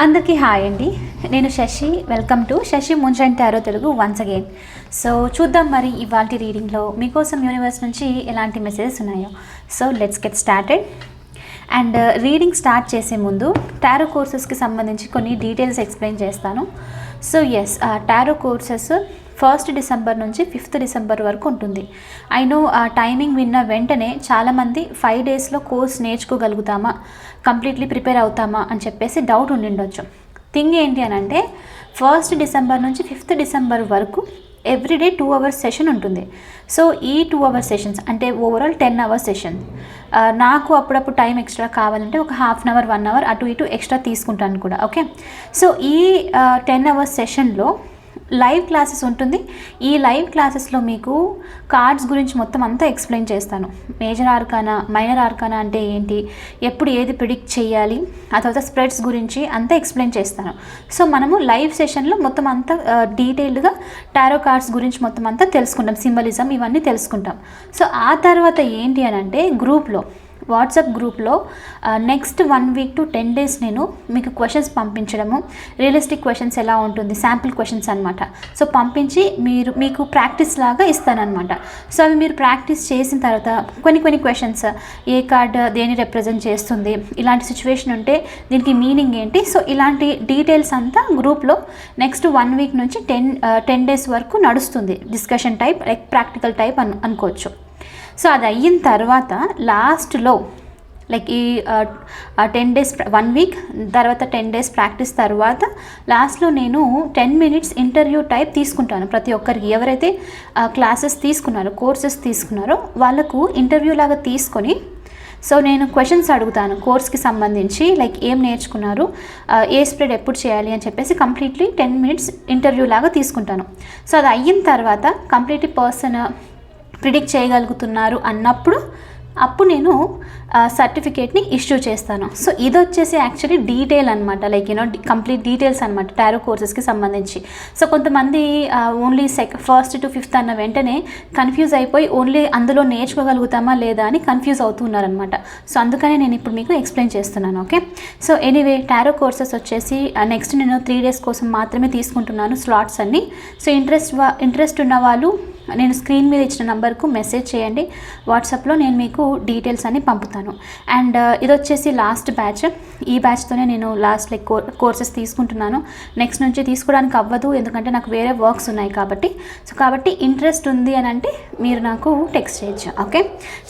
అందరికీ హాయ్ అండి. నేను Shashi. Welcome to Shashi Munjan tarot Telugu once again so చూద్దాం మరి ఇవాళ రీడింగ్లో మీకోసం యూనివర్స్ నుంచి ఎలాంటి మెసేజెస్ ఉన్నాయో. So let's get started and reading start చేసే ముందు టారో కోర్సెస్కి సంబంధించి కొన్ని డీటెయిల్స్ ఎక్స్ప్లెయిన్ చేస్తాను. So as tarot courses first December నుంచి ఫిఫ్త్ డిసెంబర్ వరకు ఉంటుంది. అయినో ఆ టైమింగ్ విన్న వెంటనే చాలామంది ఫైవ్ డేస్లో కోర్స్ నేర్చుకోగలుగుతామా? కంప్లీట్లీ ప్రిపేర్ అవుతామా? అని చెప్పేసి డౌట్ ఉండిండొచ్చు. థింగ్ ఏంటి అని అంటే ఫస్ట్ డిసెంబర్ నుంచి ఫిఫ్త్ డిసెంబర్ వరకు ఎవ్రీడే టూ అవర్స్ సెషన్ ఉంటుంది. సో ఈ టూ అవర్స్ సెషన్స్ అంటే ఓవరాల్ టెన్ అవర్స్ సెషన్. నాకు అప్పుడప్పుడు టైం ఎక్స్ట్రా కావాలంటే ఒక half an hour one hour అటు ఇటు ఎక్స్ట్రా తీసుకుంటాను కూడా ఓకే? సో ఈ టెన్ అవర్స్ సెషన్లో లైవ్ క్లాసెస్ ఉంటుంది. ఈ లైవ్ క్లాసెస్లో మీకు కార్డ్స్ గురించి మొత్తం అంతా ఎక్స్ప్లెయిన్ చేస్తాను. మేజర్ ఆర్కానా మైనర్ ఆర్కానా అంటే ఏంటి? ఎప్పుడు ఏది ప్రిడిక్ట్ చేయాలి? ఆ తర్వాత స్ప్రెడ్స్ గురించి అంతా ఎక్స్ప్లెయిన్ చేస్తాను. సో మనము లైవ్ సెషన్లో మొత్తం అంతా డీటెయిల్డ్గా టారో కార్డ్స్ గురించి మొత్తం అంతా తెలుసుకుంటాం. సింబలిజం ఇవన్నీ తెలుసుకుంటాం. సో ఆ తర్వాత ఏంటి అని అంటే గ్రూప్లో వాట్సాప్ గ్రూప్లో next one week to ten days నేను మీకు క్వశ్చన్స్ పంపించడము. రియలిస్టిక్ క్వశ్చన్స్ ఎలా ఉంటుంది? శాంపిల్ క్వశ్చన్స్ అనమాట సో పంపించి మీరు మీకు ప్రాక్టీస్ లాగా ఇస్తానమాట సో అవి మీరు ప్రాక్టీస్ చేసిన తర్వాత కొన్ని కొన్ని క్వశ్చన్స్ ఏ కార్డ్ దేని రిప్రజెంట్ చేస్తుంది ఇలాంటి సిచ్యువేషన్ ఉంటే దీనికి మీనింగ్ ఏంటి? సో ఇలాంటి డీటెయిల్స్ అంతా గ్రూప్లో నెక్స్ట్ వన్ వీక్ నుంచి టెన్ టెన్ డేస్ వరకు నడుస్తుంది. Discussion type like practical type అను అనుకోవచ్చు. సో అది అయిన తర్వాత లాస్ట్లో లైక్ ఈ టెన్ డేస్ వన్ వీక్ తర్వాత టెన్ డేస్ ప్రాక్టీస్ తర్వాత లాస్ట్లో నేను టెన్ మినిట్స్ ఇంటర్వ్యూ టైప్ తీసుకుంటాను. ప్రతి ఒక్కరికి ఎవరైతే క్లాసెస్ తీసుకున్నారో కోర్సెస్ తీసుకున్నారో వాళ్ళకు ఇంటర్వ్యూ లాగా తీసుకొని సో నేను క్వశ్చన్స్ అడుగుతాను కోర్స్కి సంబంధించి లైక్ ఏం నేర్చుకున్నారు ఏ స్ప్రెడ్ ఎప్పుడు చేయాలి అని చెప్పేసి కంప్లీట్లీ టెన్ మినిట్స్ ఇంటర్వ్యూ లాగా తీసుకుంటాను. సో అది అయిన తర్వాత కంప్లీట్లీ పర్సన్ ప్రిడిక్ట్ చేయగలుగుతున్నారు అన్నప్పుడు అప్పుడు నేను సర్టిఫికేట్ని ఇష్యూ చేస్తాను. సో ఇది వచ్చేసి యాక్చువల్లీ డీటెయిల్ అనమాట like you know complete details అనమాట టారో కోర్సెస్కి సంబంధించి. సో కొంతమంది ఓన్లీ సెక్ ఫస్ట్ టు ఫిఫ్త్ అన్న వెంటనే కన్ఫ్యూజ్ అయిపోయి ఓన్లీ అందులో నేర్చుకోగలుగుతామా లేదా అని కన్ఫ్యూజ్ అవుతున్నారనమాట సో అందుకనే నేను ఇప్పుడు మీకు ఎక్స్ప్లెయిన్ చేస్తున్నాను okay so anyway tarot courses వచ్చేసి నెక్స్ట్ నేను త్రీ డేస్ కోసం మాత్రమే తీసుకుంటున్నాను స్లాట్స్ అన్ని. సో ఇంట్రెస్ట్ ఇంట్రెస్ట్ ఉన్న వాళ్ళు నేను స్క్రీన్ మీద ఇచ్చిన నంబర్కు మెసేజ్ చేయండి. వాట్సాప్లో నేను మీకు డీటెయిల్స్ అన్ని పంపుతాను. అండ్ uh, ఇది వచ్చేసి లాస్ట్ బ్యాచ్. ఈ బ్యాచ్తోనే నేను లాస్ట్ లైక్ కోర్సెస్ తీసుకుంటున్నాను. నెక్స్ట్ నుంచి తీసుకోవడానికి అవ్వదు ఎందుకంటే నాకు వేరే వర్క్స్ ఉన్నాయి కాబట్టి. సో కాబట్టి ఇంట్రెస్ట్ ఉంది అని అంటే మీరు నాకు టెక్స్ట్ చేయొచ్చు ఓకే?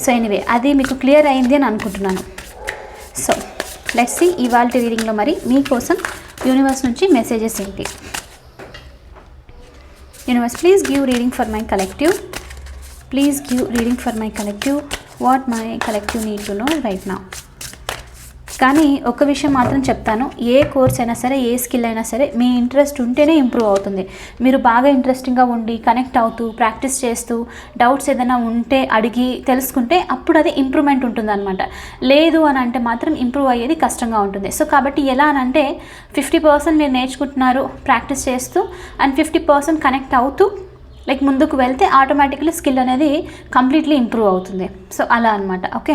సో ఎనీవే అది మీకు క్లియర్ అయింది అని అనుకుంటున్నాను. సో లెట్స్ సి ఇవాళ రీడింగ్లో మరి మీకోసం యూనివర్స్ నుంచి మెసేజెస్ ఏంటి? Universe please give reading for my collective. Please give reading for my collective. What my collective need to know right now కానీ ఒక విషయం మాత్రం చెప్తాను. ఏ కోర్స్ అయినా సరే ఏ స్కిల్ అయినా సరే మీ ఇంట్రెస్ట్ ఉంటేనే ఇంప్రూవ్ అవుతుంది. మీరు బాగా ఇంట్రెస్టింగ్గా ఉండి కనెక్ట్ అవుతూ ప్రాక్టీస్ చేస్తూ డౌట్స్ ఏదైనా ఉంటే అడిగి తెలుసుకుంటే అప్పుడు అది ఇంప్రూవ్మెంట్ ఉంటుందన్నమాట. లేదు అని అంటే మాత్రం ఇంప్రూవ్ అయ్యేది కష్టంగా ఉంటుంది. సో కాబట్టి ఎలా అని అంటే ఫిఫ్టీ పర్సెంట్ మీరు నేర్చుకుంటున్నారు ప్రాక్టీస్ చేస్తూ అండ్ ఫిఫ్టీ పర్సెంట్ కనెక్ట్ అవుతూ లైక్ ముందుకు వెళ్తే ఆటోమేటిక్లీ స్కిల్ అనేది కంప్లీట్లీ ఇంప్రూవ్ అవుతుంది. సో అలా అనమాట ఓకే?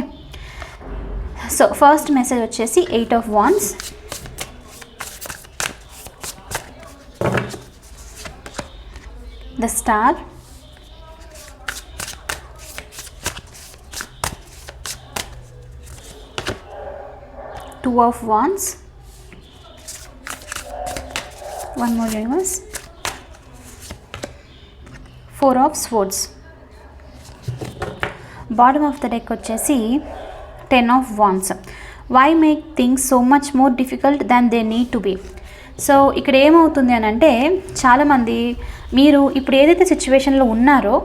సో ఫస్ట్ మెసేజ్ వచ్చేసి eight of wands the star two of wands one more universe four of swords bottom of the deck వచ్చేసి ten of wands why make things so much more difficult than they need to be so ఇక్కడ ఏమవుతుంది అని అంటే చాలామంది మీరు ఇప్పుడు ఏదైతే సిచ్యువేషన్లో ఉన్నారో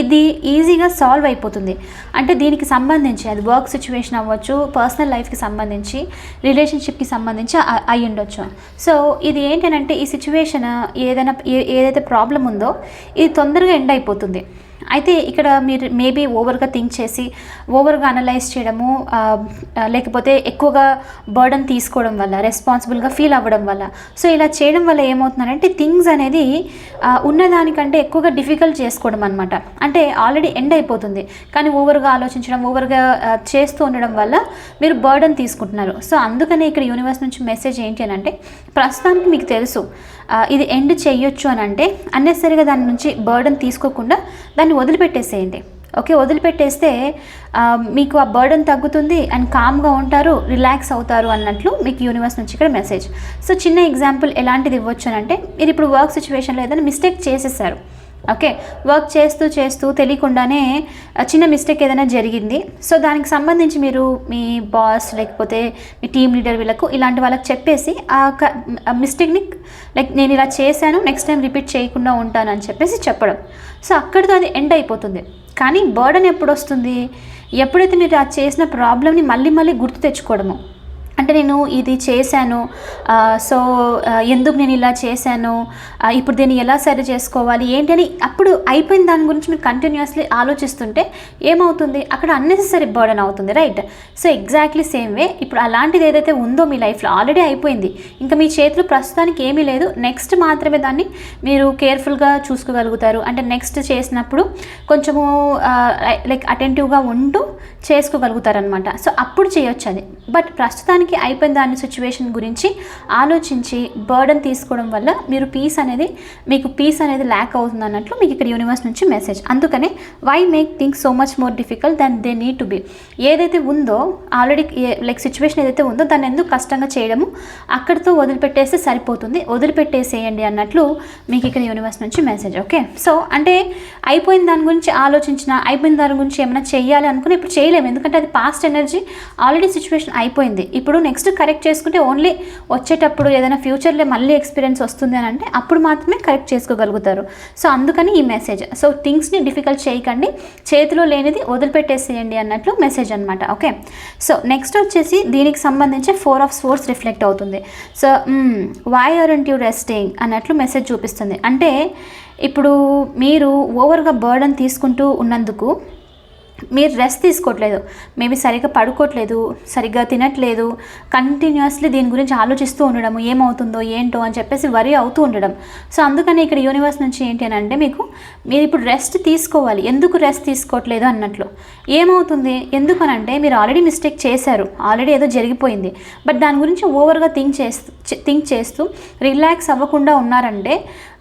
ఇది ఈజీగా సాల్వ్ అయిపోతుంది. అంటే దీనికి సంబంధించి అది వర్క్ సిచ్యువేషన్ అవ్వచ్చు పర్సనల్ లైఫ్కి సంబంధించి రిలేషన్షిప్కి సంబంధించి అయి ఉండొచ్చు. సో ఇది ఏంటంటే ఈ సిచ్యువేషన్ ఏదైనా ఏదైతే ప్రాబ్లం ఉందో ఇది తొందరగా ఎండ్ అయిపోతుంది. అయితే ఇక్కడ మీరు మేబీ ఓవర్గా థింక్ చేసి ఓవర్గా అనలైజ్ చేయడము లేకపోతే ఎక్కువగా బర్డన్ తీసుకోవడం వల్ల రెస్పాన్సిబుల్గా ఫీల్ అవ్వడం వల్ల. సో ఇలా చేయడం వల్ల ఏమవుతుందంటే థింగ్స్ అనేది ఉన్నదానికంటే ఎక్కువగా డిఫికల్ట్ చేసుకోవడం అనమాట అంటే ఆల్రెడీ ఎండ్ అయిపోతుంది. కానీ ఓవర్గా ఆలోచించడం ఓవర్గా చేస్తూ ఉండడం వల్ల మీరు బర్డన్ తీసుకుంటున్నారు. సో అందుకనే ఇక్కడ యూనివర్స్ నుంచి మెసేజ్ ఏంటి అని అంటే ప్రస్తుతానికి మీకు తెలుసు. ఇది ఎండ్ చేయొచ్చు అని అంటే అన్నెసరిగా దాని నుంచి బర్డన్ తీసుకోకుండా దాన్ని వదిలిపెట్టేసేయండి. ఓకే వదిలిపెట్టేస్తే మీకు ఆ బర్డన్ తగ్గుతుంది అండ్ కామ్గా ఉంటారు రిలాక్స్ అవుతారు అన్నట్లు మీకు యూనివర్స్ నుంచి ఇక్కడ మెసేజ్ సో చిన్న ఎగ్జాంపుల్ ఎలాంటిది ఇవ్వచ్చు అని అంటే మీరు ఇప్పుడు వర్క్ సిచ్యువేషన్లో ఏదైనా మిస్టేక్ చేసేసారు. ఓకే వర్క్ చేస్తూ చేస్తూ తెలియకుండానే చిన్న మిస్టేక్ ఏదైనా జరిగింది. సో దానికి సంబంధించి మీరు మీ బాస్ లేకపోతే మీ టీమ్ లీడర్ వీళ్ళకు ఇలాంటి వాళ్ళకి చెప్పేసి ఆ క- ఆ మిస్టేక్ని లైక్ నేను ఇలా చేశాను నెక్స్ట్ టైం రిపీట్ చేయకుండా ఉంటాను అని చెప్పేసి చెప్పడం. సో అక్కడితో అది ఎండ్ అయిపోతుంది. కానీ బర్డన్ ఎప్పుడు వస్తుంది? ఎప్పుడైతే మీరు ఆ చేసిన ప్రాబ్లమ్ని మళ్ళీ మళ్ళీ గుర్తు తెచ్చుకోవడము? అంటే నేను ఇది చేశాను సో ఎందుకు నేను ఇలా చేశాను ఇప్పుడు దీన్ని ఎలా సరి చేసుకోవాలి ఏంటి అని అప్పుడు అయిపోయిన దాని గురించి మీరు కంటిన్యూస్లీ ఆలోచిస్తుంటే ఏమవుతుంది? అక్కడ అన్నెసెసరీ బర్డన్ అవుతుంది right so exactly same way ఇప్పుడు అలాంటిది ఏదైతే ఉందో మీ లైఫ్లో ఆల్రెడీ అయిపోయింది ఇంకా మీ చేతిలో ప్రస్తుతానికి ఏమీ లేదు నెక్స్ట్ మాత్రమే దాన్ని మీరు కేర్ఫుల్గా చూసుకోగలుగుతారు. అంటే నెక్స్ట్ చేసినప్పుడు కొంచెము లైక్ అటెంటివ్గా ఉంటూ చేసుకోగలుగుతారనమాట సో అప్పుడు చేయొచ్చు అది బట్ ప్రస్తుతానికి అయిపోయిన దాని సిచ్యువేషన్ గురించి ఆలోచించి బర్డన్ తీసుకోవడం వల్ల మీరు పీస్ అనేది మీకు పీస్ అనేది ల్యాక్ అవుతుంది అన్నట్లు మీకు ఇక్కడ యూనివర్స్ నుంచి మెసేజ్ అందుకనే why make things so much more difficult then they need to be ఏదైతే ఉందో ఆల్రెడీ లైక్ సిచ్యువేషన్ ఏదైతే ఉందో దాన్ని ఎందుకు కష్టంగా చేయడము అక్కడితో వదిలిపెట్టేస్తే సరిపోతుంది. వదిలిపెట్టేసేయండి అన్నట్లు మీకు ఇక్కడ యూనివర్స్ నుంచి మెసేజ్ ఓకే సో అంటే అయిపోయిన దాని గురించి ఆలోచించిన అయిపోయిన దాని గురించి ఏమైనా చేయాలి అనుకుని ఇప్పుడు చేయలేము. ఎందుకంటే అది పాస్ట్ ఎనర్జీ ఆల్రెడీ సిచ్యువేషన్ అయిపోయింది. ఇప్పుడు ఇప్పుడు నెక్స్ట్ కరెక్ట్ చేసుకుంటే ఓన్లీ వచ్చేటప్పుడు ఏదైనా ఫ్యూచర్లో మళ్ళీ ఎక్స్పీరియన్స్ వస్తుంది అని అంటే అప్పుడు మాత్రమే కరెక్ట్ చేసుకోగలుగుతారు. సో అందుకని ఈ మెసేజ్ సో థింగ్స్ని డిఫికల్ట్ చేయకండి. చేతిలో లేనిది వదిలిపెట్టేసేయండి అన్నట్లు మెసేజ్ అనమాట ఓకే సో నెక్స్ట్ వచ్చేసి దీనికి సంబంధించి ఫోర్ ఆఫ్ స్పోర్ట్స్ రిఫ్లెక్ట్ అవుతుంది. So why aren't you resting అన్నట్లు మెసేజ్ చూపిస్తుంది. అంటే ఇప్పుడు మీరు ఓవర్గా బర్డన్ తీసుకుంటూ ఉన్నందుకు మీరు రెస్ట్ తీసుకోవట్లేదు. మేబీ సరిగ్గా పడుకోవట్లేదు సరిగ్గా తినట్లేదు. కంటిన్యూస్లీ దీని గురించి ఆలోచిస్తూ ఉండడం ఏమవుతుందో ఏంటో అని చెప్పేసి వరి అవుతూ ఉండడం. సో అందుకని ఇక్కడ యూనివర్స్ నుంచి ఏంటి అని అంటే మీకు మీరు ఇప్పుడు రెస్ట్ తీసుకోవాలి. ఎందుకు రెస్ట్ తీసుకోవట్లేదు అన్నట్లు. ఏమవుతుంది? ఎందుకనంటే మీరు ఆల్రెడీ మిస్టేక్ చేశారు. ఆల్రెడీ ఏదో జరిగిపోయింది. బట్ దాని గురించి ఓవర్గా థింక్ చేస్తూ థింక్ చేస్తూ రిలాక్స్ అవ్వకుండా ఉన్నారంటే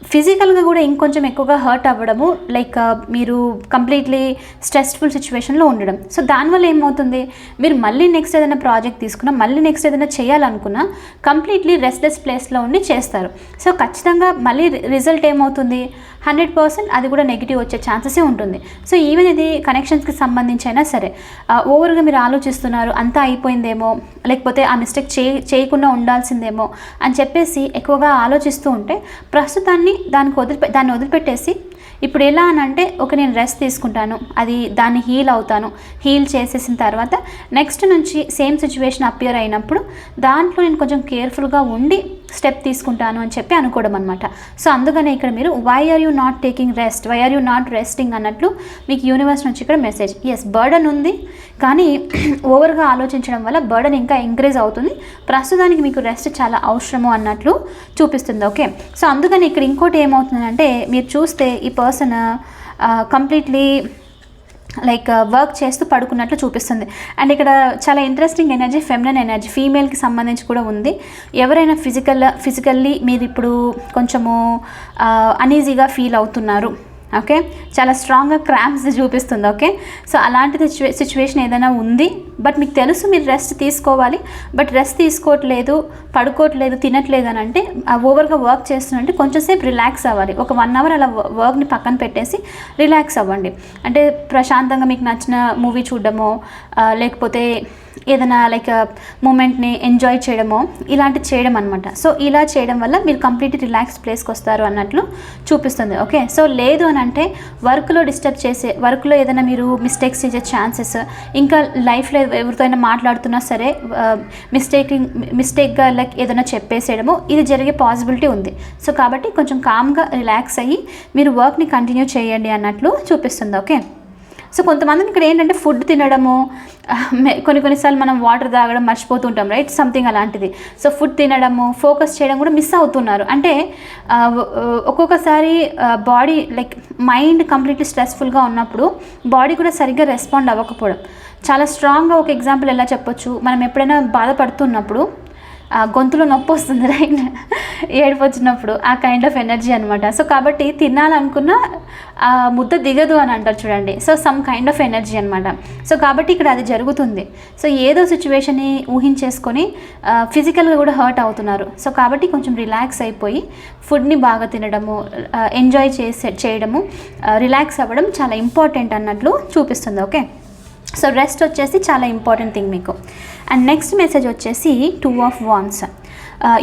ఫిజికల్గా కూడా ఇంకొంచెం ఎక్కువగా హర్ట్ అవ్వడము లైక్ మీరు కంప్లీట్లీ స్ట్రెస్ఫుల్ సిచ్యువేషన్లో ఉండడం. సో దానివల్ల ఏమవుతుంది? మీరు మళ్ళీ నెక్స్ట్ ఏదైనా ప్రాజెక్ట్ తీసుకున్నా మళ్ళీ నెక్స్ట్ ఏదైనా చేయాలనుకున్నా కంప్లీట్లీ రెస్ట్లెస్ ప్లేస్లో ఉండి చేస్తారు. సో ఖచ్చితంగా మళ్ళీ రిజల్ట్ ఏమవుతుంది? హండ్రెడ్ పర్సెంట్ అది కూడా నెగిటివ్ వచ్చే ఛాన్సెసే ఉంటుంది. సో ఈవెన్ ఇది కనెక్షన్స్కి సంబంధించి అయినా సరే ఓవర్గా మీరు ఆలోచిస్తున్నారు అంతా అయిపోయిందేమో లేకపోతే ఆ మిస్టేక్ చే చేయకుండా ఉండాల్సిందేమో అని చెప్పేసి ఎక్కువగా ఆలోచిస్తూ ఉంటే ప్రస్తుతాన్ని దానికి వదిలిపె దాన్ని వదిలిపెట్టేసి ఇప్పుడు ఎలా అని అంటే ఒక నేను రెస్ట్ తీసుకుంటాను అది దాన్ని హీల్ అవుతాను హీల్ చేసేసిన తర్వాత నెక్స్ట్ నుంచి సేమ్ సిచ్యువేషన్ అపియర్ అయినప్పుడు దాంట్లో నేను కొంచెం కేర్ఫుల్గా ఉండి స్టెప్ తీసుకుంటాను అని చెప్పి అనుకోవడం అనమాట సో అందుకనే ఇక్కడ మీరు why are you not taking rest why are you not resting అన్నట్లు మీకు యూనివర్స్ నుంచి ఇక్కడ మెసేజ్ ఎస్ బర్డన్ ఉంది కానీ ఓవర్గా ఆలోచించడం వల్ల బర్డన్ ఇంకా ఎంకరేజ్ అవుతుంది. ప్రస్తుతానికి మీకు రెస్ట్ చాలా అవసరము అన్నట్లు చూపిస్తుంది ఓకే సో అందుకని ఇక్కడ ఇంకోటి ఏమవుతుందంటే మీరు చూస్తే ఈ person completely uh, like work చేస్తూ పడుకున్నట్లు చూపిస్తుంది. అండ్ ఇక్కడ చాలా ఇంట్రెస్టింగ్ ఎనర్జీ ఫెమినన్ ఎనర్జీ ఫీమేల్కి సంబంధించి కూడా ఉంది. ఎవరైనా ఫిజికల్ ఫిజికల్లీ మీరు ఇప్పుడు కొంచెము అనీజీగా ఫీల్ అవుతున్నారు. ఓకే? చాలా స్ట్రాంగ్గా క్రాంప్స్ చూపిస్తుంది ఓకే? సో అలాంటి సిచ్యువేషన్ ఏదైనా ఉంది బట్ మీకు తెలుసు మీరు రెస్ట్ తీసుకోవాలి బట్ రెస్ట్ తీసుకోవట్లేదు పడుకోవట్లేదు తినట్లేదు అని అంటే ఓవర్గా వర్క్ చేస్తున్నంటే కొంచెం సేపు రిలాక్స్ అవ్వాలి. ఒక వన్ అవర్ అలా వర్క్ని పక్కన పెట్టేసి రిలాక్స్ అవ్వండి. అంటే ప్రశాంతంగా మీకు నచ్చిన మూవీ చూడడమో లేకపోతే ఏదైనా లైక్ మూమెంట్ని ఎంజాయ్ చేయడమో ఇలాంటివి చేయడం అనమాట సో ఇలా చేయడం వల్ల మీరు కంప్లీట్ రిలాక్స్ ప్లేస్కి వస్తారు అన్నట్లు చూపిస్తుంది. ఓకే సో లేదు అని అంటే వర్క్లో డిస్టర్బ్ చేసే వర్క్లో ఏదైనా మీరు మిస్టేక్స్ చేసే ఛాన్సెస్ ఇంకా లైఫ్లో ఎవరితో అయినా మాట్లాడుతున్నా సరే మిస్టేకింగ్ మిస్టేక్గా లైక్ ఏదైనా చెప్పేసేయడము ఇది జరిగే పాసిబిలిటీ ఉంది. సో కాబట్టి కొంచెం కామ్గా రిలాక్స్ అయ్యి మీరు వర్క్ని కంటిన్యూ చేయండి అన్నట్లు చూపిస్తుంది. ఓకే సో కొంతమందికి ఇక్కడ ఏంటంటే ఫుడ్ తినడము కొన్ని కొన్నిసార్లు మనం వాటర్ తాగడం మర్చిపోతూ ఉంటాం రైట్ సంథింగ్ అలాంటిది. సో ఫుడ్ తినడము ఫోకస్ చేయడం కూడా మిస్ అవుతున్నారు. అంటే ఒక్కొక్కసారి బాడీ లైక్ మైండ్ కంప్లీట్లీ స్ట్రెస్ఫుల్గా ఉన్నప్పుడు బాడీ కూడా సరిగ్గా రెస్పాండ్ అవ్వకపోవడం. చాలా స్ట్రాంగ్గా ఒక ఎగ్జాంపుల్ ఎలా చెప్పొచ్చు? మనం ఎప్పుడైనా బాధపడుతున్నప్పుడు గొంతులో నొప్పి వస్తుంది రైట్ ఏడుపు వచ్చినప్పుడు ఆ కైండ్ ఆఫ్ ఎనర్జీ అనమాట సో కాబట్టి తినాలనుకున్న ఆ, ముద్ద దిగదు అని అంటారు చూడండి. So some kind of energy అనమాట సో కాబట్టి ఇక్కడ అది జరుగుతుంది. సో ఏదో సిచ్యువేషన్ని ఊహించేసుకొని ఫిజికల్గా కూడా హర్ట్ అవుతున్నారు. సో కాబట్టి కొంచెం రిలాక్స్ అయిపోయి ఫుడ్ని బాగా తినడము ఎంజాయ్ చేసే చేయడము రిలాక్స్ అవ్వడం చాలా ఇంపార్టెంట్ అన్నట్లు చూపిస్తుంది. ఓకే సో రెస్ట్ వచ్చేసి చాలా ఇంపార్టెంట్ థింగ్ మీకు. అండ్ నెక్స్ట్ మెసేజ్ వచ్చేసి two of wands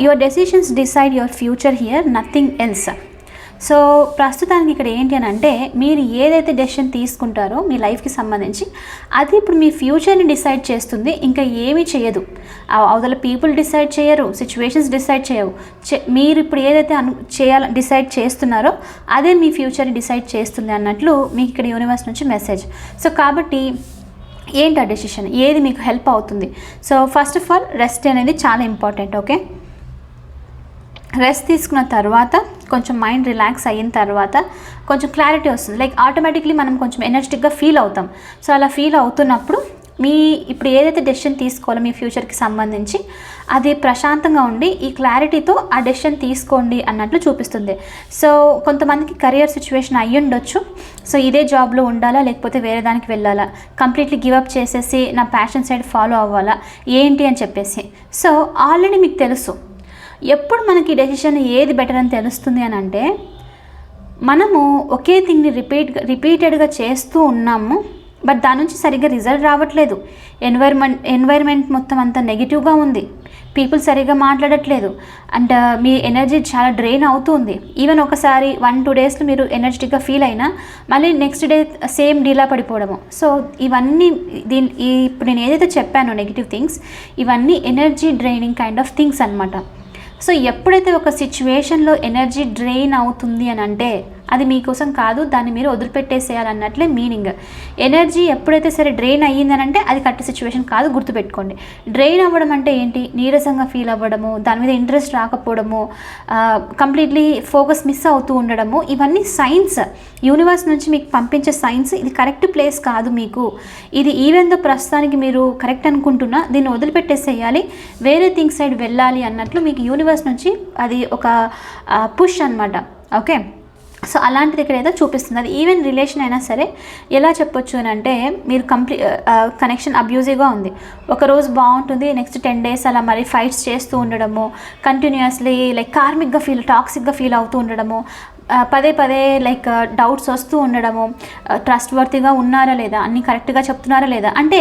your decisions decide your future here nothing else so ప్రస్తుతానికి ఇక్కడ ఏంటి అని అంటే మీరు ఏదైతే డెసిషన్ తీసుకుంటారో మీ లైఫ్కి సంబంధించి అది ఇప్పుడు మీ ఫ్యూచర్ని డిసైడ్ చేస్తుంది ఇంకా ఏమీ చేయదు. అవతల పీపుల్ డిసైడ్ చేయరు సిచ్యువేషన్స్ డిసైడ్ చేయవు. మీరు ఇప్పుడు ఏదైతే అను చేయాల డిసైడ్ చేస్తున్నారో అదే మీ ఫ్యూచర్ని డిసైడ్ చేస్తుంది అన్నట్లు మీకు ఇక్కడ యూనివర్స్ నుంచి మెసేజ్ సో కాబట్టి ఏంటి ఆ డెసిషన్ ఏది మీకు హెల్ప్ అవుతుంది? So first of all rest అనేది చాలా ఇంపార్టెంట్ ఓకే రెస్ట్ తీసుకున్న తర్వాత కొంచెం మైండ్ రిలాక్స్ అయిన తర్వాత కొంచెం క్లారిటీ వస్తుంది. లైక్ ఆటోమేటిక్లీ మనం కొంచెం ఎనర్జెటిక్గా ఫీల్ అవుతాం. సో అలా ఫీల్ అవుతున్నప్పుడు మీ ఇప్పుడు ఏదైతే డెసిషన్ తీసుకోవాలో మీ ఫ్యూచర్కి సంబంధించి అది ప్రశాంతంగా ఉండి ఈ క్లారిటీతో ఆ డెసిషన్ తీసుకోండి అన్నట్లు చూపిస్తుంది. సో కొంతమందికి కెరియర్ సిచ్యువేషన్ అయ్యి ఉండొచ్చు. సో ఇదే జాబ్లో ఉండాలా లేకపోతే వేరే దానికి వెళ్ళాలా? కంప్లీట్లీ గివప్ చేసేసి నా ప్యాషన్ సైడ్ ఫాలో అవ్వాలా? ఏంటి అని చెప్పేసి. సో ఆల్రెడీ మీకు తెలుసు. ఎప్పుడు మనకి డెసిషన్ ఏది బెటర్ అని తెలుస్తుంది అని అంటే మనము ఒకే థింగ్ని రిపీట్ రిపీటెడ్గా చేస్తూ ఉన్నాము. బట్ దాని నుంచి సరిగ్గా రిజల్ట్ రావట్లేదు. ఎన్వైర్మెంట్ ఎన్వైర్మెంట్ మొత్తం అంతా నెగిటివ్గా ఉంది. పీపుల్ సరిగ్గా మాట్లాడట్లేదు. అండ్ uh, మీ ఎనర్జీ చాలా డ్రైన్ అవుతుంది. ఈవెన్ ఒకసారి వన్ టూ డేస్లో మీరు ఎనర్జెటిక్గా ఫీల్ అయినా మళ్ళీ నెక్స్ట్ డే సేమ్ డీలా పడిపోవడము. సో ఇవన్నీ దీని ఇప్పుడు నేను ఏదైతే చెప్పానో నెగిటివ్ థింగ్స్ ఇవన్నీ energy draining kind of things అనమాట సో ఎప్పుడైతే ఒక సిచ్యువేషన్లో ఎనర్జీ డ్రైన్ అవుతుంది అని అంటే అది మీకోసం కాదు దాన్ని మీరు వదిలిపెట్టేసేయాలన్నట్లే మీనింగ్. ఎనర్జీ ఎప్పుడైతే సరే డ్రైన్ అయ్యిందని అంటే అది కరెక్ట్ సిచ్యువేషన్ కాదు గుర్తుపెట్టుకోండి. డ్రైన్ అవ్వడం అంటే ఏంటి? నీరసంగా ఫీల్ అవ్వడము దాని మీద ఇంట్రెస్ట్ రాకపోవడము కంప్లీట్లీ ఫోకస్ మిస్ అవుతూ ఉండడము ఇవన్నీ సైన్స్. యూనివర్స్ నుంచి మీకు పంపించే సైన్స్ ఇది కరెక్ట్ ప్లేస్ కాదు మీకు. ఇది ఈవెన్ దో ప్రస్తుతానికి మీరు కరెక్ట్ అనుకుంటున్నా దీన్ని వదిలిపెట్టేసేయాలి వేరే థింగ్స్ సైడ్ వెళ్ళాలి అన్నట్లు మీకు యూనివర్స్ నుంచి అది ఒక పుష్ అన్నమాట. ఓకే? సో అలాంటిది ఇక్కడ ఏదో చూపిస్తుంది. అది ఈవెన్ రిలేషన్ అయినా సరే ఎలా చెప్పొచ్చు అని అంటే మీరు కంప్లీట్ కనెక్షన్ అబ్యూజివ్గా ఉంది. ఒక రోజు బాగుంటుంది నెక్స్ట్ టెన్ డేస్ అలా మరి ఫైట్స్ చేస్తూ ఉండడము కంటిన్యూస్లీ లైక్ కార్మిక్గా ఫీల్ టాక్సిక్గా ఫీల్ అవుతూ ఉండడము పదే పదే లైక్ డౌట్స్ వస్తూ ఉండడము ట్రస్ట్ వర్తిగా ఉన్నారా లేదా అన్నీ కరెక్ట్గా చెప్తున్నారా లేదా అంటే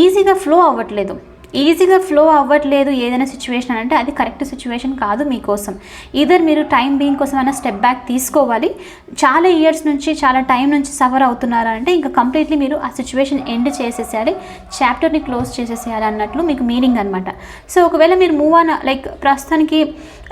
ఈజీగా ఫ్లో అవ్వట్లేదు. ఈజీగా ఫ్లో అవ్వట్లేదు ఏదైనా సిచ్యువేషన్ అంటే అది కరెక్ట్ సిచ్యువేషన్ కాదు మీకోసం. ఈధర్ మీరు టైం బీయింగ్ కోసం అయినా స్టెప్ బ్యాక్ తీసుకోవాలి. చాలా ఇయర్స్ నుంచి చాలా టైం నుంచి సఫర్ అవుతున్నారా అంటే ఇంకా కంప్లీట్లీ మీరు ఆ సిచ్యువేషన్ ఎండ్ చేసేసేయాలి. చాప్టర్ని క్లోజ్ చేసేసేయాలి అన్నట్లు మీకు మీనింగ్ అనమాట సో ఒకవేళ మీరు మూవ్ ఆన్ లైక్ ప్రస్తుతానికి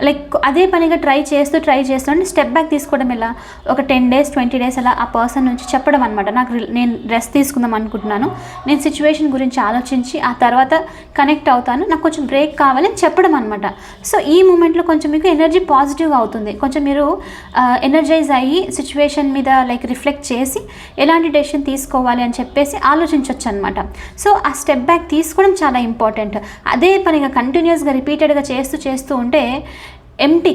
లైక్ అదే పనిగా ట్రై చేస్తూ ట్రై చేస్తుంటే స్టెప్ బ్యాక్ తీసుకోవడం ఎలా? ఒక టెన్ డేస్ ట్వంటీ డేస్ అలా ఆ పర్సన్ నుంచి చెప్పడం అనమాట నాకు నేను రెస్ట్ తీసుకుందాం అనుకుంటున్నాను. నేను సిచ్యువేషన్ గురించి ఆలోచించి ఆ తర్వాత కనెక్ట్ అవుతాను. నాకు కొంచెం బ్రేక్ కావాలని చెప్పడం అనమాట సో ఈ మూమెంట్లో కొంచెం మీకు ఎనర్జీ పాజిటివ్గా అవుతుంది. కొంచెం మీరు ఎనర్జైజ్ అయ్యి సిచ్యువేషన్ మీద లైక్ రిఫ్లెక్ట్ చేసి ఎలాంటి డెసిషన్ తీసుకోవాలి అని చెప్పేసి ఆలోచించవచ్చు అనమాట సో ఆ స్టెప్ బ్యాక్ తీసుకోవడం చాలా ఇంపార్టెంట్ అదే పనిగా కంటిన్యూస్గా రిపీటెడ్గా చేస్తూ చేస్తూ ఉంటే ఎంటీ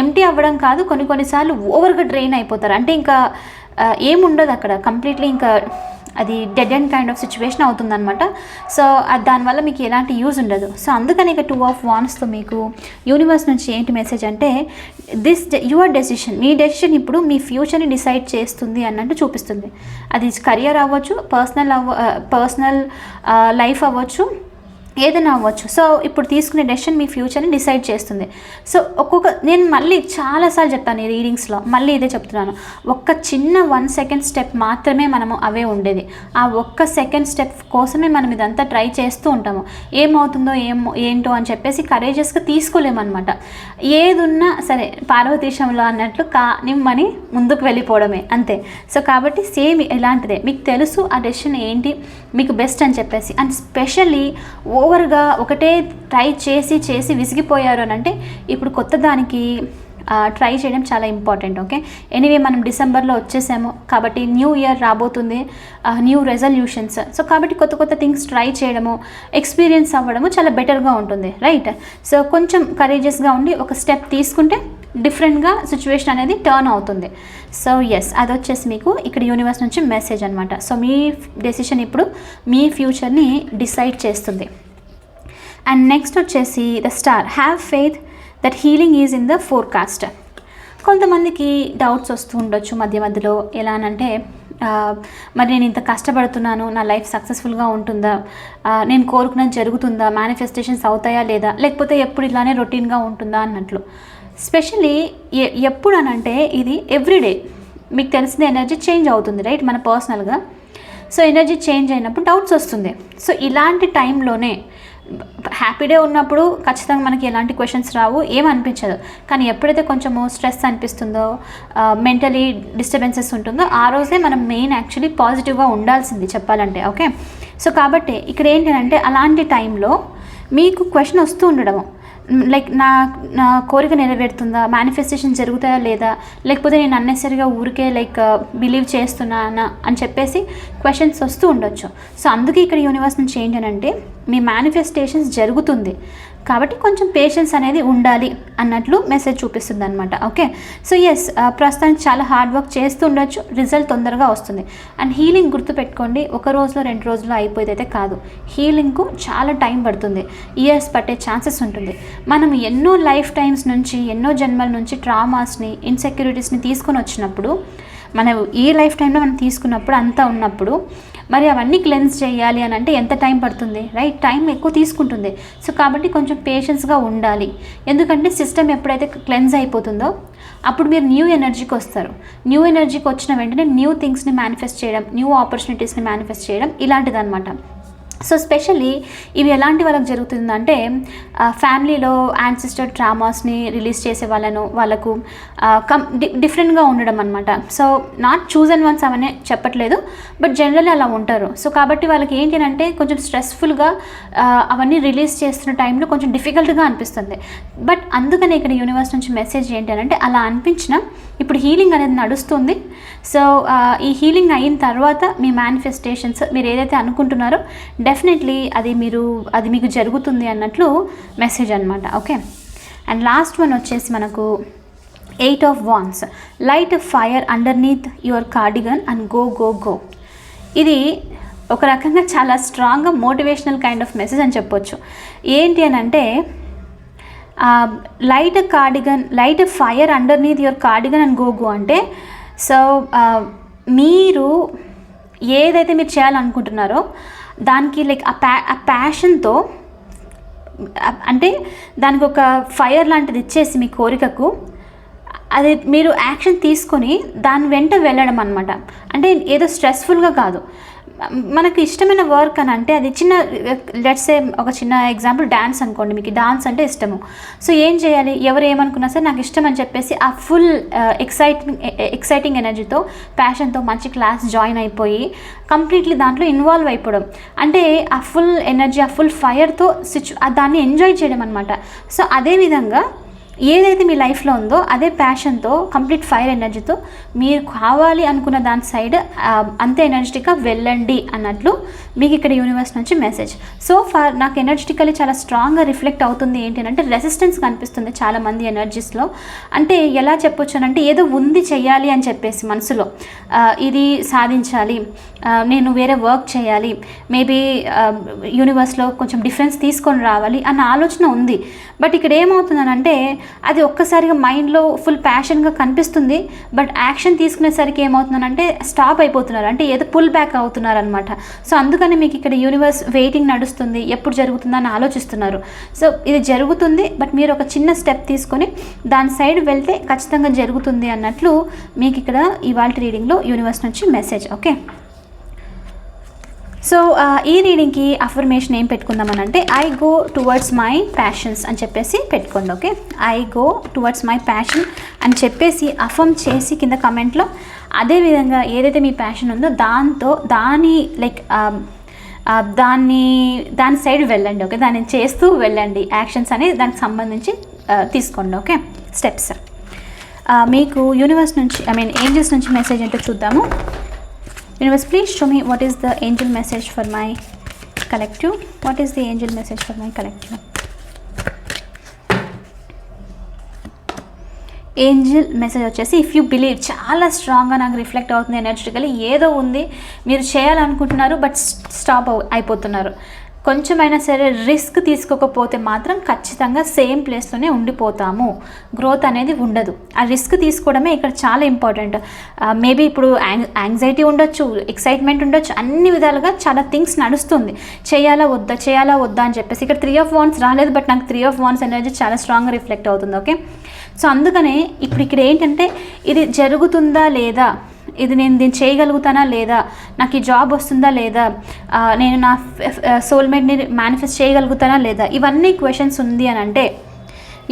ఎంటీ అవ్వడం కాదు. కొన్ని కొన్నిసార్లు ఓవర్గా డ్రైన్ అయిపోతారు. అంటే ఇంకా ఏముండదు అక్కడ. కంప్లీట్లీ ఇంకా అది dead and kind of situation అవుతుందన్నమాట. సో అది దానివల్ల మీకు ఎలాంటి యూజ్ ఉండదు. సో అందుకని ఇక టూ ఆఫ్ వాన్స్తో మీకు యూనివర్స్ నుంచి ఏంటి మెసేజ్ అంటే దిస్ యువర్ డెసిషన్ మీ డెసిషన్ ఇప్పుడు మీ ఫ్యూచర్ని డిసైడ్ చేస్తుంది అన్నట్టు చూపిస్తుంది. అది కరియర్ అవ్వచ్చు పర్సనల్ అవ్వ uh, పర్సనల్ లైఫ్ uh, అవ్వచ్చు ఏదైనా అవ్వచ్చు. సో ఇప్పుడు తీసుకునే డెసిషన్ మీ ఫ్యూచర్ని డిసైడ్ చేస్తుంది. సో ఒక్కొక్క నేను మళ్ళీ చాలాసార్లు చెప్పాను ఈ రీడింగ్స్లో మళ్ళీ ఇదే చెప్తున్నాను. ఒక్క చిన్న వన్ సెకండ్ స్టెప్ మాత్రమే మనము అవే ఉండేది. ఆ ఒక్క సెకండ్ స్టెప్ కోసమే మనం ఇదంతా ట్రై చేస్తూ ఉంటాము. ఏమవుతుందో ఏమో ఏంటో అని చెప్పేసి కరేజెస్గా తీసుకోలేమన్నమాట. ఏదున్నా సరే పార్వతీశంలో అన్నట్లు కా నిమ్మని ముందుకు వెళ్ళిపోవడమే అంతే. సో కాబట్టి సేమ్ ఇలాంటిదే. మీకు తెలుసు ఆ డెసిషన్ ఏంటి మీకు బెస్ట్ అని చెప్పేసి. అండ్ స్పెషల్లీ ఓవర్గా ఒకటే ట్రై చేసి చేసి విసిగిపోయారు అని అంటే ఇప్పుడు కొత్త దానికి ట్రై చేయడం చాలా ఇంపార్టెంట్ ఓకే? ఎనీవే మనం డిసెంబర్లో వచ్చేసాము కాబట్టి న్యూ ఇయర్ రాబోతుంది న్యూ రెజల్యూషన్స్. సో కాబట్టి కొత్త కొత్త థింగ్స్ ట్రై చేయడము ఎక్స్పీరియన్స్ అవ్వడము చాలా బెటర్గా ఉంటుంది రైట్? సో కొంచెం కరేజియస్గా ఉండి ఒక స్టెప్ తీసుకుంటే డిఫరెంట్గా సిచ్యువేషన్ అనేది టర్న్ అవుతుంది. సో ఎస్ అది వచ్చేసి మీకు ఇక్కడ యూనివర్స్ నుంచి మెసేజ్ అనమాట సో మీ డెసిషన్ ఇప్పుడు మీ ఫ్యూచర్ని డిసైడ్ చేస్తుంది. అండ్ నెక్స్ట్ వచ్చేసి the star have faith that healing is in the forecast కొంతమందికి డౌట్స్ వస్తూ ఉండొచ్చు మధ్య మధ్యలో. ఎలా అంటే మరి నేను ఇంత కష్టపడుతున్నాను నా లైఫ్ సక్సెస్ఫుల్గా ఉంటుందా? నేను కోరుకున్నది జరుగుతుందా? మేనిఫెస్టేషన్స్ అవుతాయా లేదా? లేకపోతే ఎప్పుడు ఇలానే రొటీన్గా ఉంటుందా అన్నట్లు. స్పెషల్లీ ఎప్పుడు ఎప్పుడు అనంటే ఇది ఎవ్రీడే మీకు తెలిసిన ఎనర్జీ చేంజ్ అవుతుంది రైట్ మన పర్సనల్గా సో ఎనర్జీ చేంజ్ అయినప్పుడు డౌట్స్ వస్తుంది. సో ఇలాంటి టైంలోనే హ్యాపీ డే ఉన్నప్పుడు ఖచ్చితంగా మనకి ఎలాంటి క్వశ్చన్స్ రావు ఏమనిపించదు కానీ ఎప్పుడైతే కొంచెము స్ట్రెస్ అనిపిస్తుందో మెంటలీ డిస్టర్బెన్సెస్ ఉంటుందో ఆ రోజే మనం మెయిన్ యాక్చువల్లీ పాజిటివ్గా ఉండాల్సింది చెప్పాలంటే ఓకే సో కాబట్టి ఇక్కడ ఏంటంటే అలాంటి టైంలో మీకు క్వశ్చన్ వస్తూ ఉండడము. లైక్ నా నా కోరిక నెరవేరుతుందా? మేనిఫెస్టేషన్ జరుగుతాయా లేదా? లేకపోతే నేను అన్నెసరిగా ఊరికే లైక్ బిలీవ్ uh, చేస్తున్నానా అని చెప్పేసి క్వశ్చన్స్ వస్తూ ఉండొచ్చు. సో అందుకే ఇక్కడ యూనివర్స్ నుంచి ఏంటంటే మీ మేనిఫెస్టేషన్స్ జరుగుతుంది. కాబట్టి కొంచెం పేషెన్స్ అనేది ఉండాలి అన్నట్లు మెసేజ్ చూపిస్తుంది అనమాట ఓకే సో ఎస్ ప్రస్తుతానికి చాలా హార్డ్ వర్క్ చేస్తూ ఉండొచ్చు రిజల్ట్ తొందరగా వస్తుంది. అండ్ హీలింగ్ గుర్తుపెట్టుకోండి ఒక రోజులో రెండు రోజుల్లో అయిపోయేది అయితే కాదు హీలింగ్కు చాలా టైం పడుతుంది. ఇయర్స్ పట్టే ఛాన్సెస్ ఉంటుంది. మనం ఎన్నో లైఫ్ టైమ్స్ నుంచి ఎన్నో జన్మల నుంచి ట్రామాస్ని ఇన్సెక్యూరిటీస్ని తీసుకొని వచ్చినప్పుడు మనం ఈ లైఫ్ టైంలో మనం తీసుకున్నప్పుడు అంతా ఉన్నప్పుడు మరి అవన్నీ క్లెన్స్ చేయాలి అని అంటే ఎంత టైం పడుతుంది రైట్ టైం ఎక్కువ తీసుకుంటుంది. సో కాబట్టి కొంచెం పేషెన్స్గా ఉండాలి. ఎందుకంటే సిస్టమ్ ఎప్పుడైతే క్లెన్స్ అయిపోతుందో అప్పుడు మీరు న్యూ ఎనర్జీకి వస్తారు. న్యూ ఎనర్జీకి వచ్చిన వెంటనే న్యూ థింగ్స్ని మేనిఫెస్ట్ చేయడం న్యూ ఆపర్చునిటీస్ని మేనిఫెస్ట్ చేయడం ఇలాంటిదన్నమాట. సో స్పెషల్లీ ఇవి ఎలాంటి వాళ్ళకి జరుగుతుందంటే ఫ్యామిలీలో యాన్సిస్టర్ ట్రామాస్ని రిలీజ్ చేసే వాళ్ళను వాళ్ళకు కం డిఫరెంట్గా ఉండడం అనమాట so not choose and once అవన్నీ చెప్పట్లేదు బట్ జనరల్లీ అలా ఉంటారు. సో కాబట్టి వాళ్ళకి ఏంటి అంటే కొంచెం స్ట్రెస్ఫుల్గా అవన్నీ రిలీజ్ చేస్తున్న టైంలో కొంచెం డిఫికల్ట్గా అనిపిస్తుంది. బట్ అందుకని ఇక్కడ యూనివర్స్ నుంచి మెసేజ్ ఏంటి అని అంటే అలా అనిపించిన ఇప్పుడు హీలింగ్ అనేది నడుస్తుంది. సో ఈ హీలింగ్ అయిన తర్వాత మీ మేనిఫెస్టేషన్స్ మీరు ఏదైతే అనుకుంటున్నారో డెఫినెట్లీ అది మీరు అది మీకు జరుగుతుంది అన్నట్లు మెసేజ్ అనమాట ఓకే అండ్ లాస్ట్ వన్ వచ్చేసి మనకు eight of wands light fire underneath your cardigan and go go go ఇది ఒక రకంగా చాలా స్ట్రాంగ్గా మోటివేషనల్ కైండ్ ఆఫ్ మెసేజ్ అని చెప్పొచ్చు. ఏంటి అని అంటే light cardigan light fire underneath your cardigan and go go అంటే సో మీరు ఏదైతే మీరు చేయాలనుకుంటున్నారో దానికి లైక్ ఆ ప్యా ఆ ప్యాషన్తో అంటే దానికి ఒక ఫైర్ లాంటిది ఇచ్చేసి మీ కోరికకు అది మీరు యాక్షన్ తీసుకొని దాని వెంట వెళ్ళడం అనమాట అంటే ఏదో స్ట్రెస్ఫుల్గా కాదు. మనకు ఇష్టమైన వర్క్ అని అంటే అది చిన్న లెట్స్ ఏ ఒక చిన్న ఎగ్జాంపుల్ డ్యాన్స్ అనుకోండి మీకు డాన్స్ అంటే ఇష్టము. సో ఏం చేయాలి? ఎవరు ఏమనుకున్నా సరే నాకు ఇష్టం అని చెప్పేసి ఆ ఫుల్ ఎక్సైటింగ్ ఎక్సైటింగ్ ఎనర్జీతో ప్యాషన్తో మంచి క్లాస్ జాయిన్ అయిపోయి కంప్లీట్లీ దాంట్లో ఇన్వాల్వ్ అయిపోవడం. అంటే ఆ ఫుల్ ఎనర్జీ ఆ ఫుల్ ఫైర్తో సిచు దాన్ని ఎంజాయ్ చేయడం అనమాట సో అదేవిధంగా ఏదైతే మీ లైఫ్లో ఉందో అదే ప్యాషన్తో కంప్లీట్ ఫైర్ ఎనర్జీతో మీరు కావాలి అనుకున్న దాని సైడ్ అంతే ఎనర్జెటిక్గా వెళ్ళండి అన్నట్లు మీకు ఇక్కడ యూనివర్స్ నుంచి మెసేజ్ సో ఫార్ నాకు ఎనర్జెటికలీ చాలా స్ట్రాంగ్గా రిఫ్లెక్ట్ అవుతుంది ఏంటి అంటే రెసిస్టెన్స్ కనిపిస్తుంది చాలామంది ఎనర్జీస్లో అంటే ఎలా చెప్పొచ్చు అంటే ఏదో ఉంది చేయాలి అని చెప్పేసి మనసులో. ఇది సాధించాలి. నేను వేరే వర్క్ చేయాలి. మేబీ యూనివర్స్లో కొంచెం డిఫరెన్స్ తీసుకొని రావాలి అన్న ఆలోచన ఉంది. బట్ ఇక్కడ ఏమవుతుందనంటే అది ఒక్కసారిగా మైండ్లో ఫుల్ ప్యాషన్గా కనిపిస్తుంది. బట్ యాక్షన్ తీసుకునేసరికి ఏమవుతుందంటే స్టాప్ అయిపోతున్నారు. అంటే ఏదో పుల్ బ్యాక్ అవుతున్నారు అనమాట సో అందుకని మీకు ఇక్కడ యూనివర్స్ వెయిటింగ్ నడుస్తుంది. ఎప్పుడు జరుగుతుందని ఆలోచిస్తున్నారు. సో ఇది జరుగుతుంది. బట్ మీరు ఒక చిన్న స్టెప్ తీసుకొని దాని సైడ్ వెళ్తే ఖచ్చితంగా జరుగుతుంది అన్నట్లు మీకు ఇక్కడ ఇవాళ రీడింగ్లో యూనివర్స్ నుంచి మెసేజ్. ఓకే? సో uh, ఈ రీడింగ్కి అఫర్మేషన్ ఏం పెట్టుకుందామని అంటే I go towards my passions అని చెప్పేసి పెట్టుకోండి okay I go towards my passion అని చెప్పేసి అఫర్మ్ చేసి కింద కమెంట్లో అదేవిధంగా ఏదైతే మీ ప్యాషన్ ఉందో దాంతో దాని లైక్ um, uh, దాన్ని దాని సైడ్ వెళ్ళండి ఓకే దాన్ని చేస్తూ వెళ్ళండి యాక్షన్స్ అనేది దానికి సంబంధించి uh, తీసుకోండి ఓకే స్టెప్స్ మీకు యూనివర్స్ నుంచి ఐ మీన్ ఏంజెస్ నుంచి మెసేజ్ ఏంటో చూద్దాము. Universe, please show me what is the angel message for my collective. What is the angel message for my collective? Angel message వచ్చేసి ఇఫ్ యూ బిలీవ్ చాలా స్ట్రాంగ్గా నాకు reflect అవుతుంది ఎనర్జిటికలీ ఏదో ఉంది మీరు చేయాలనుకుంటున్నారు బట్ స్టాప్ అయిపోతున్నారు కొంచెమైనా సరే రిస్క్ తీసుకోకపోతే మాత్రం ఖచ్చితంగా సేమ్ ప్లేస్లోనే ఉండిపోతాము. గ్రోత్ అనేది ఉండదు. ఆ రిస్క్ తీసుకోవడమే ఇక్కడ చాలా ఇంపార్టెంట్. మేబీ ఇప్పుడు యాంగ్జైటీ ఉండొచ్చు ఎక్సైట్మెంట్ ఉండొచ్చు అన్ని విధాలుగా చాలా థింగ్స్ నడుస్తుంది. చేయాలా వద్దా చేయాలా వద్దా అని చెప్పేసి ఇక్కడ త్రీ ఆఫ్ వాన్స్ రాలేదు బట్ నాకు త్రీ ఆఫ్ వాన్స్ ఎనర్జీ చాలా స్ట్రాంగ్గా రిఫ్లెక్ట్ అవుతుంది ఓకే? సో అందుకనే ఇప్పుడు ఇక్కడ ఏంటంటే ఇది జరుగుతుందా లేదా ఇది నేను దీన్ని చేయగలుగుతానా లేదా? నాకు ఈ జాబ్ వస్తుందా లేదా? నేను నా సోల్మేట్ని మేనిఫెస్ట్ చేయగలుగుతానా లేదా? ఇవన్నీ క్వశ్చన్స్ ఉంది అని అంటే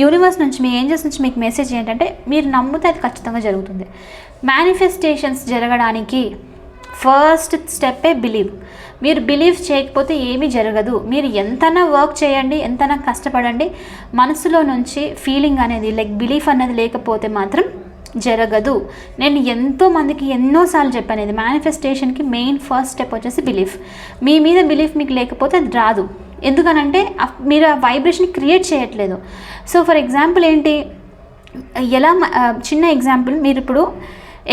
యూనివర్స్ నుంచి మీ ఏంజల్స్ నుంచి మీకు మెసేజ్ ఏంటంటే మీరు నమ్మితే అది ఖచ్చితంగా జరుగుతుంది. మేనిఫెస్టేషన్స్ జరగడానికి ఫస్ట్ స్టెప్పే బిలీవ్ మీరు బిలీవ్ చేయకపోతే ఏమీ జరగదు. మీరు ఎంతనా వర్క్ చేయండి ఎంతనా కష్టపడండి. మనసులో నుంచి ఫీలింగ్ అనేది లైక్ బిలీఫ్ అనేది లేకపోతే మాత్రం జరగదు. నేను ఎంతో మందికి ఎన్నోసార్లు చెప్పాను ఇది మేనిఫెస్టేషన్కి మెయిన్ ఫస్ట్ స్టెప్ వచ్చేసి బిలీఫ్ మీ మీద బిలీఫ్ మీకు లేకపోతే అది రాదు. ఎందుకనంటే మీరు ఆ వైబ్రేషన్ క్రియేట్ చేయట్లేదు. సో ఫర్ ఎగ్జాంపుల్ ఏంటి ఎలా చిన్న ఎగ్జాంపుల్ మీరు ఇప్పుడు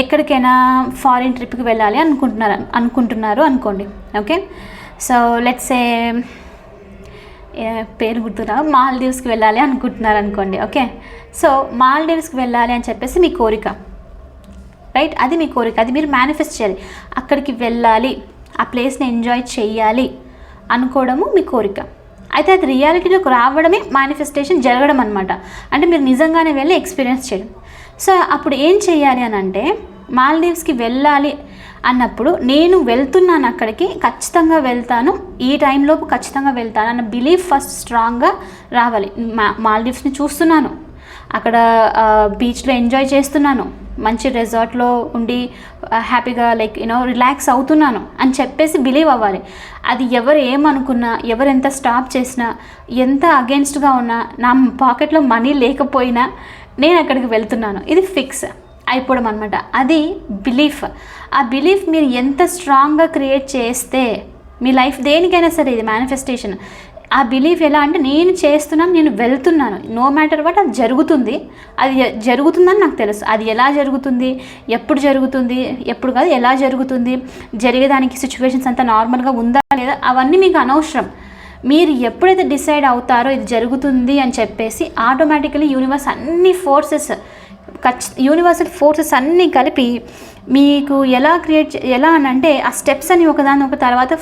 ఎక్కడికైనా ఫారిన్ ట్రిప్కి వెళ్ళాలి అనుకుంటున్నారు అనుకుంటున్నారు అనుకోండి. ఓకే సో లెట్స్ ఏ పేరు గుర్తురా? మాల్దీవ్స్కి వెళ్ళాలి అనుకుంటున్నారు అనుకోండి ఓకే? సో మాల్దీవ్స్కి వెళ్ళాలి అని చెప్పేసి మీ కోరిక. రైట్? అది మీ కోరిక. అది మీరు మేనిఫెస్ట్ చేయాలి. అక్కడికి వెళ్ళాలి ఆ ప్లేస్ని ఎంజాయ్ చేయాలి అనుకోవడము మీ కోరిక. అయితే అది రియాలిటీలోకి రావడమే మేనిఫెస్టేషన్ జరగడం అనమాట అంటే మీరు నిజంగానే వెళ్ళి ఎక్స్పీరియన్స్ చేయడం. సో అప్పుడు ఏం చేయాలి అని అంటే మాల్దీవ్స్కి వెళ్ళాలి అన్నప్పుడు నేను వెళ్తున్నాను అక్కడికి ఖచ్చితంగా వెళ్తాను. ఈ టైంలోపు ఖచ్చితంగా వెళ్తాను అన్న బిలీఫ్ ఫస్ట్ స్ట్రాంగ్గా రావాలి. మా మాల్దీవ్స్ని చూస్తున్నాను. అక్కడ బీచ్లో ఎంజాయ్ చేస్తున్నాను. మంచి రెసార్ట్లో ఉండి హ్యాపీగా లైక్ యూనో రిలాక్స్ అవుతున్నాను అని చెప్పేసి బిలీవ్ అవ్వాలి. అది ఎవరు ఏమనుకున్నా ఎవరు ఎంత స్టాప్ చేసినా ఎంత అగేన్స్ట్గా ఉన్నా నా పాకెట్లో మనీ లేకపోయినా నేను అక్కడికి వెళ్తున్నాను. ఇది ఫిక్స్ అయిపోవడం అనమాట అది బిలీఫ్ ఆ బిలీఫ్ మీరు ఎంత స్ట్రాంగ్గా క్రియేట్ చేస్తే మీ లైఫ్ దేనికైనా సరే ఇది మేనిఫెస్టేషన్ ఆ బిలీఫ్ ఎలా అంటే నేను చేస్తున్నాను నేను వెళ్తున్నాను. నో మ్యాటర్ వాట్ అది జరుగుతుంది. అది జరుగుతుందని నాకు తెలుసు. అది ఎలా జరుగుతుంది? ఎప్పుడు జరుగుతుంది? ఎప్పుడు కాదు ఎలా జరుగుతుంది? జరిగేదానికి సిచ్యువేషన్స్ అంతా నార్మల్గా ఉందా లేదా? అవన్నీ మీకు అనవసరం. మీరు ఎప్పుడైతే డిసైడ్ అవుతారో ఇది జరుగుతుంది అని చెప్పేసి ఆటోమేటికలీ యూనివర్స్ అన్ని ఫోర్సెస్ ఖచ్చి యూనివర్సల్ ఫోర్సెస్ అన్నీ కలిపి మీకు ఎలా క్రియేట్ ఎలా అని అంటే ఆ స్టెప్స్ అని ఒకదాని ఒక తర్వాత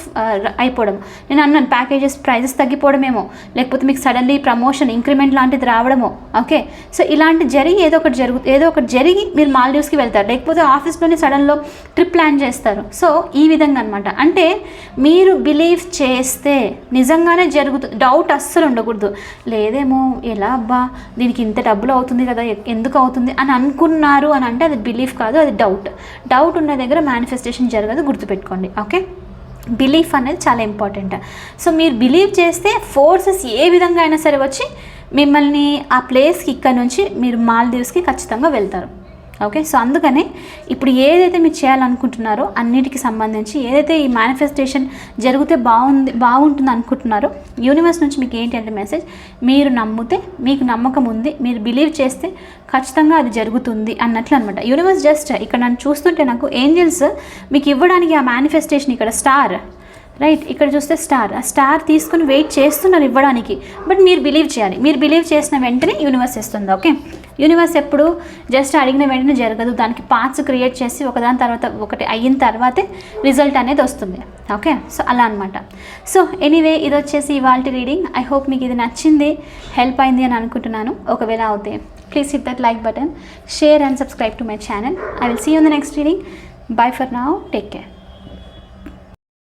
అయిపోవడం. నేను అన్నాను ప్యాకేజెస్ ప్రైజెస్ తగ్గిపోవడమేమో. లేకపోతే మీకు సడన్లీ ప్రమోషన్ ఇంక్రిమెంట్ లాంటిది రావడమో. ఓకే? సో ఇలాంటి జరిగి ఏదో ఒకటి జరుగు ఏదో ఒకటి జరిగి మీరు మాల్దీవ్స్కి వెళ్తారు. లేకపోతే ఆఫీస్లోనే సడన్లో ట్రిప్ ప్లాన్ చేస్తారు. సో ఈ విధంగా అనమాట అంటే మీరు బిలీవ్ చేస్తే నిజంగానే జరుగుతుంది డౌట్ అస్సలు ఉండకూడదు. లేదేమో ఎలా అబ్బా దీనికి ఇంత డబ్బులు అవుతుంది కదా ఎందుకు అవుతుంది అని అనుకున్నారు అని అంటే అది బిలీఫ్ కాదు అది డౌట్ డౌట్ ఉన్న దగ్గర మేనిఫెస్టేషన్ జరగదు గుర్తుపెట్టుకోండి ఓకే? బిలీఫ్ అనేది చాలా ఇంపార్టెంట్ సో మీరు బిలీవ్ చేస్తే ఫోర్సెస్ ఏ విధంగా అయినా సరే వచ్చి మిమ్మల్ని ఆ ప్లేస్కి ఇక్కడ నుంచి మీరు మాల్దీవ్స్కి ఖచ్చితంగా వెళ్తారు. ఓకే సో అందుకనే ఇప్పుడు ఏదైతే మీరు చేయాలనుకుంటున్నారో అన్నిటికి సంబంధించి ఏదైతే ఈ మేనిఫెస్టేషన్ జరిగితే బాగుంది బాగుంటుంది అనుకుంటున్నారో యూనివర్స్ నుంచి మీకు ఏంటి అంటే మెసేజ్ మీరు నమ్మితే మీకు నమ్మకం ఉంది మీరు బిలీవ్ చేస్తే ఖచ్చితంగా అది జరుగుతుంది అన్నట్లు అనమాట యూనివర్స్ జస్ట్ ఇక్కడ నన్ను చూస్తుంటే నాకు ఏంజల్స్ మీకు ఇవ్వడానికి ఆ మేనిఫెస్టేషన్ ఇక్కడ స్టార్ రైట్ ఇక్కడ చూస్తే స్టార్ ఆ స్టార్ తీసుకుని వెయిట్ చేస్తున్నారు ఇవ్వడానికి. బట్ మీరు బిలీవ్ చేయాలి. మీరు బిలీవ్ చేసిన వెంటనే యూనివర్స్ ఇస్తుంది ఓకే యూనివర్స్ ఎప్పుడు జస్ట్ అడిగిన వెంటనే జరగదు. దానికి పార్ట్స్ క్రియేట్ చేసి ఒకదాని తర్వాత ఒకటి అయిన తర్వాతే రిజల్ట్ అనేది వస్తుంది. ఓకే సో అలా అనమాట సో ఎనీవే ఇది వచ్చేసి ఇవాళ రీడింగ్ ఐ హోప్ మీకు ఇది నచ్చింది. హెల్ప్ అయింది అని అనుకుంటున్నాను. ఒకవేళ అవుతే please hit that like button share and subscribe to my channel I will see you the next reading bye for now take care